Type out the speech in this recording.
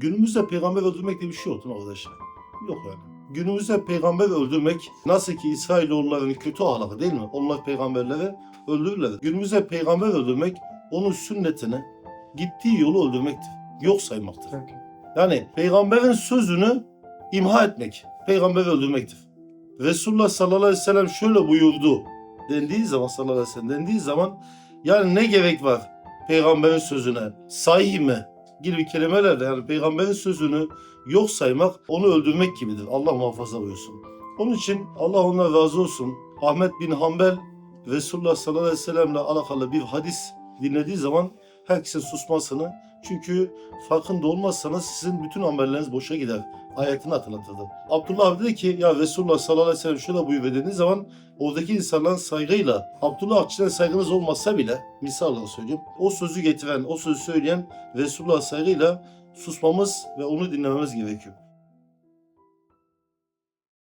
Günümüzde peygamber öldürmek diye bir şey oldu arkadaşlar. Yok yani. Günümüzde peygamber öldürmek nasıl ki İsrailoğulların kötü ahlakı değil mi? Onlar peygamberleri öldürürler. Günümüzde peygamber öldürmek onun sünnetini gittiği yolu öldürmektir. Yok saymaktır. Yani peygamberin sözünü imha etmek, peygamberi öldürmektir. Resulullah sallallahu aleyhi ve sellem şöyle buyurdu dendiği zaman sallallahu aleyhi ve sellem dendiği zaman yani ne gerek var peygamberin sözüne? Sahih mi? Gibi kelimelerle yani peygamberin sözünü yok saymak onu öldürmek gibidir. Allah muhafaza buyursun. Onun için Allah ona razı olsun. Ahmet bin Hanbel Resulullah sallallahu aleyhi ve sellemle alakalı bir hadis dinlediği zaman herkesin susmasını çünkü farkında olmazsanız sizin bütün amelleriniz boşa gider. Ayetini hatırlatırdı. Abdullah abi dedi ki ya Resulullah sallallahu aleyhi ve sellem şöyle buyuruyor dediğiniz zaman oradaki insanların saygıyla Abdullah Akçı'dan saygınız olmasa bile misal olarak söyleyeyim. O sözü getiren, o sözü söyleyen Resulullah saygıyla susmamız ve onu dinlememiz gerekiyor.